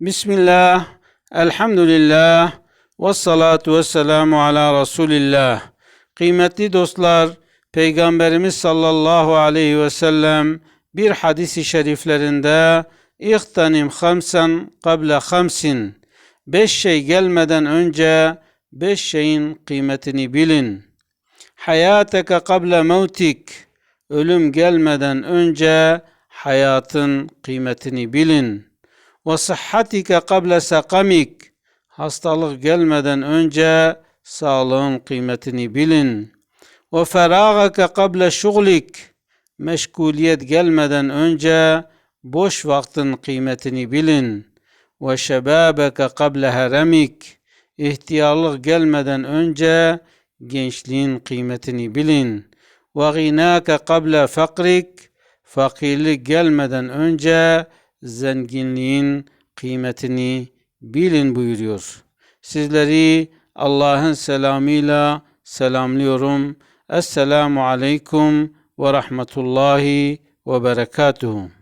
Bismillah, elhamdülillah, ve salatu ve selamu ala Resulillah. Kıymetli dostlar, Peygamberimiz sallallahu aleyhi ve sellem bir hadisi şeriflerinde İhtanim hamsen kable hamsin. Beş şey gelmeden önce beş şeyin kıymetini bilin. Hayateke kable mevtik. Ölüm gelmeden önce hayatın kıymetini bilin. Ve sıhhatike kable sakamik. Hastalık gelmeden önce sağlığın kıymetini bilin. Ve feragake kable şuglik. Meşguliyet gelmeden önce boş vaktin kıymetini bilin. Ve şebabeke kable heremik. İhtiyarlık gelmeden önce gençliğin kıymetini bilin. Ve ginâke kable fakrik. Fakirlik gelmeden önce zenginliğin kıymetini bilin buyuruyor. Sizleri Allah'ın selamıyla selamlıyorum. Esselamu aleyküm ve rahmetullahi ve berekatuhu.